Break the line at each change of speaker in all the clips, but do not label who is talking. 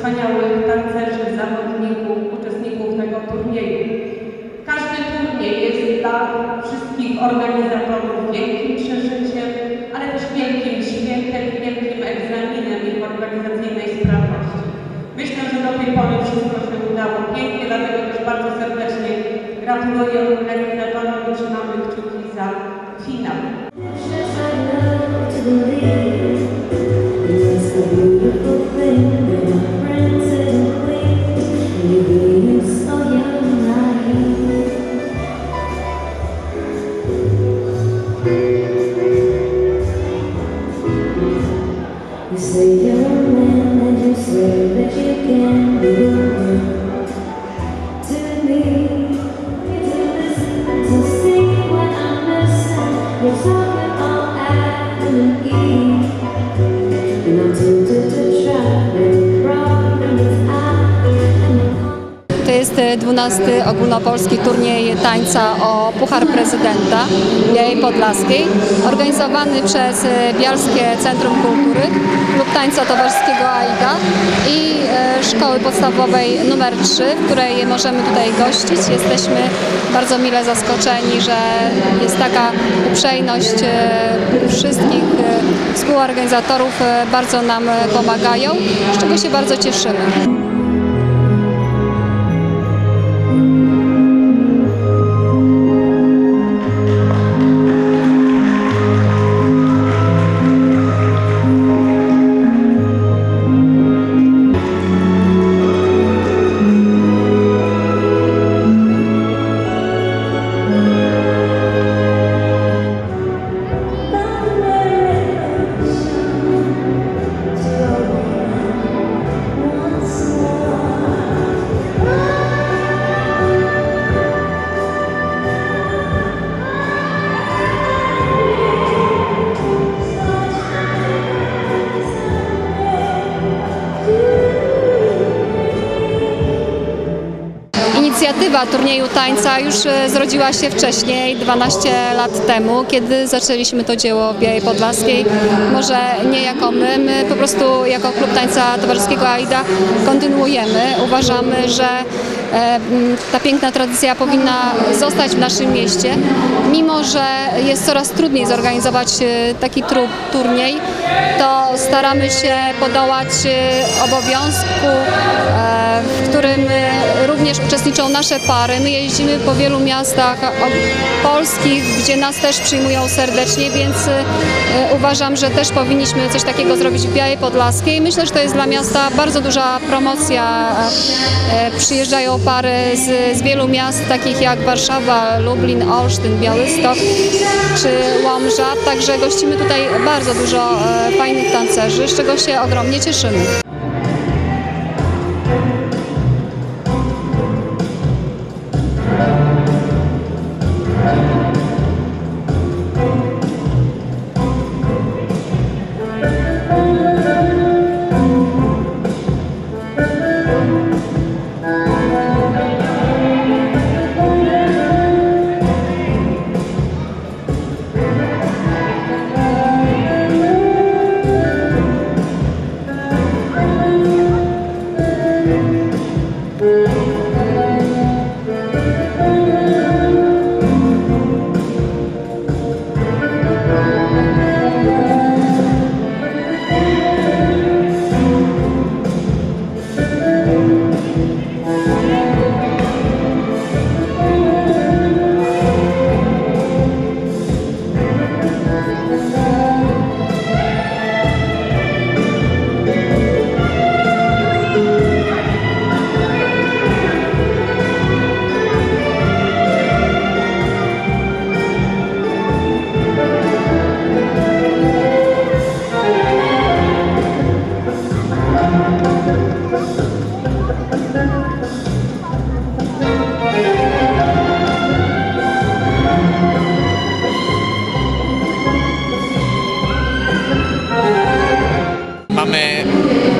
wspaniałych tancerzy, zawodników, uczestników tego turnieju. Każdy turniej jest dla wszystkich organizatorów wielkim przeżyciem, ale też wielkim świętem, wielkim egzaminem ich organizacyjnej sprawności. Myślę, że do tej pory wszystko się udało pięknie, dlatego też bardzo serdecznie gratuluję
12 ogólnopolski turniej tańca o Puchar Prezydenta Białej Podlaskiej, organizowany przez e, Bialskie Centrum Kultury, Klub Tańca Towarzyskiego AIDA i e, Szkoły Podstawowej nr 3, w której możemy tutaj gościć. Jesteśmy bardzo mile zaskoczeni, że jest taka uprzejmość e, wszystkich współorganizatorów, bardzo nam pomagają, z czego się bardzo cieszymy. Inicjatywa turnieju tańca już e, zrodziła się wcześniej, 12 lat temu, kiedy zaczęliśmy to dzieło w Białej Podlaskiej. Może nie jako my, my po prostu jako Klub Tańca Towarzyskiego AIDA kontynuujemy. Uważamy, że e, ta piękna tradycja powinna zostać w naszym mieście, mimo że jest coraz trudniej zorganizować e, taki turniej, to staramy się podołać obowiązku, w którym również uczestniczą nasze pary. My jeździmy po wielu miastach polskich, gdzie nas też przyjmują serdecznie, więc e, uważam, że też powinniśmy coś takiego zrobić w Białej Podlaskiej. Myślę, że to jest dla miasta bardzo duża promocja. E, Przyjeżdżają pary z, z wielu miast, takich jak Warszawa, Lublin, Olsztyn, Białystok czy Łomża. Także gościmy tutaj bardzo dużo e, fajnych tancerzy, z czego się ogromnie cieszymy.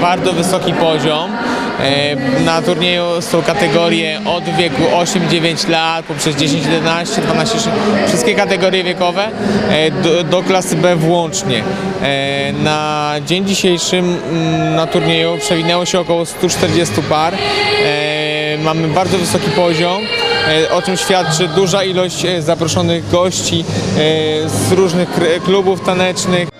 Bardzo wysoki poziom. E, Na turnieju są kategorie od wieku 8-9 lat, poprzez 10, 11, 12, wszystkie kategorie wiekowe e, do, do klasy B włącznie. E, Na dzień dzisiejszy mm, na turnieju przewinęło się około 140 par. Mamy bardzo wysoki poziom, o czym świadczy duża ilość zaproszonych gości z różnych klubów tanecznych.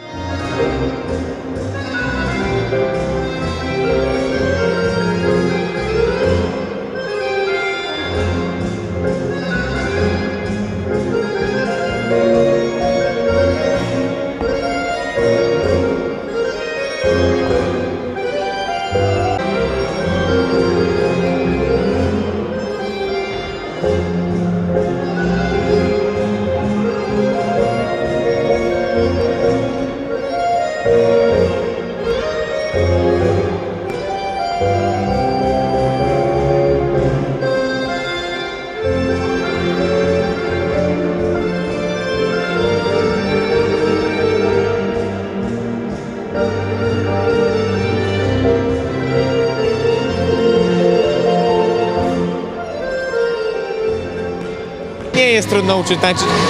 Jest trudno uczyć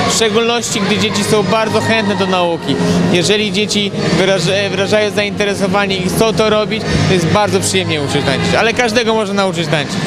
w szczególności gdy dzieci są bardzo chętne do nauki. Jeżeli dzieci wyraża, wyrażają zainteresowanie i chcą to robić, to jest bardzo przyjemnie uczyć ale każdego można nauczyć tańczyć.